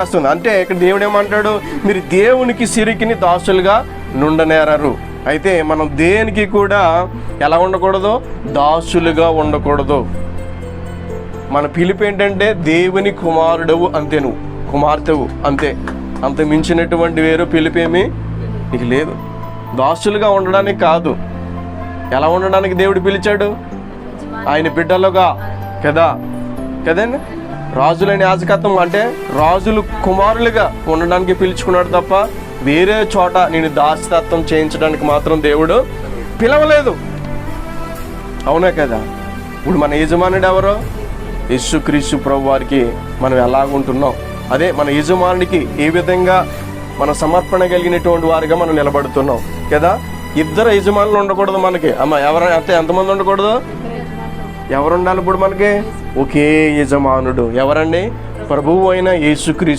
వస్తుంది. అంటే ఇక్కడ దేవుడు ఏమంటాడు? మీరు దేవునికి సిరికిని దాసులుగా నుండనేరారు. అయితే మనం దేనికి కూడా ఎలా ఉండకూడదు? దాసులుగా ఉండకూడదు. మన పిలుపు ఏంటంటే దేవుని కుమారుడవు అంతే నువ్వు కుమార్తెవు అంతే. అంత మించినటువంటి వేరు పిలిపేమి నీకు లేదు. దాసులుగా ఉండడానికి కాదు. ఎలా ఉండడానికి దేవుడు పిలిచాడు? ఆయన బిడ్డలుగా. కదా? కదండి? రాజులని యాజకత్వం అంటే రాజులు కుమారులుగా ఉండడానికి పిలుచుకున్నాడు తప్ప వేరే చోట నేను దాసతత్వం చేయించడానికి మాత్రం దేవుడు పిలవలేదు. అవునా కదా? ఇప్పుడు మన యజమానుడు ఎవరు? యేసుక్రీస్తు ప్రభు వారికి మనం ఎలాగుంటున్నాం? అదే మన యజమానుడికి ఏ విధంగా మన సమర్పణ కలిగినటువంటి వారిగా మనం నిలబడుతున్నాం? కదా? ఇద్దరు యజమానులు ఉండకూడదు మనకి. అమ్మ ఎవరు ఎంతమంది ఉండకూడదు? ఎవరు ఉండాలి ఇప్పుడు మనకి? ఒకే యజమానుడు. ఎవరండి? ప్రభువు అయిన యేసుక్రీస్తు.